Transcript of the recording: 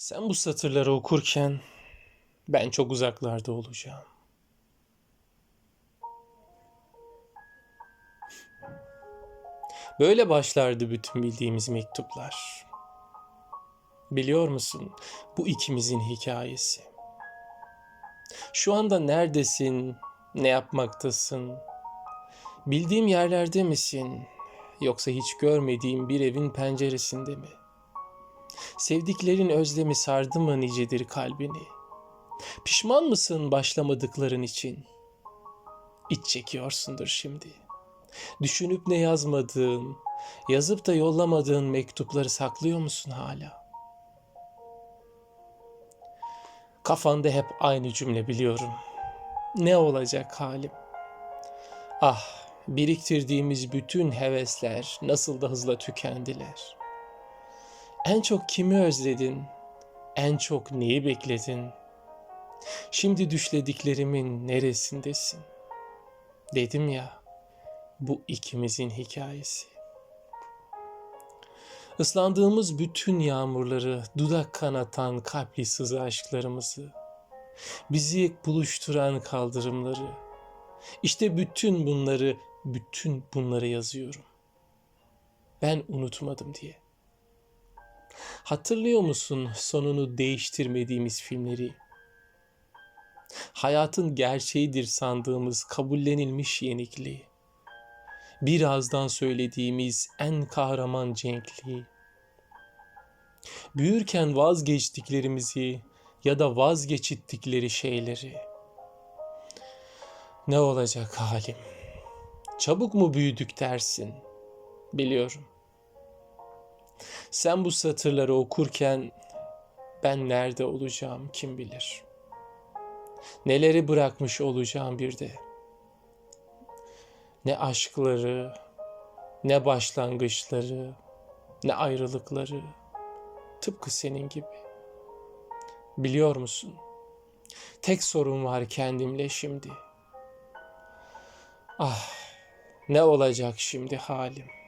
Sen bu satırları okurken ben çok uzaklarda olacağım. Böyle başlardı bütün bildiğimiz mektuplar. Biliyor musun bu ikimizin hikayesi. Şu anda neredesin? Ne yapmaktasın? Bildiğim yerlerde misin? Yoksa hiç görmediğim bir evin penceresinde mi? Sevdiklerin özlemi sardı mı nicedir kalbini? Pişman mısın başlamadıkların için? İç çekiyorsundur şimdi. Düşünüp ne yazmadığın, yazıp da yollamadığın mektupları saklıyor musun hala? Kafanda hep aynı cümle biliyorum. Ne olacak halim? Ah, biriktirdiğimiz bütün hevesler nasıl da hızla tükendiler. En çok kimi özledin? En çok neyi bekledin? Şimdi düşlediklerimin neresindesin? Dedim ya, bu ikimizin hikayesi. Islandığımız bütün yağmurları, dudak kanatan kalpli sızı aşklarımızı, bizi buluşturan kaldırımları, işte bütün bunları, bütün bunları yazıyorum. Ben unutmadım diye. Hatırlıyor musun sonunu değiştirmediğimiz filmleri? Hayatın gerçeğidir sandığımız kabullenilmiş yenikliği. Birazdan söylediğimiz en kahraman cenkliği. Büyürken vazgeçtiklerimizi ya da vazgeçittikleri şeyleri. Ne olacak halim? Çabuk mu büyüdük dersin? Biliyorum. Sen bu satırları okurken ben nerede olacağım kim bilir. Neleri bırakmış olacağım bir de. Ne aşkları, ne başlangıçları, ne ayrılıkları. Tıpkı senin gibi. Biliyor musun? Tek sorun var kendimle şimdi. Ah, ne olacak şimdi halim?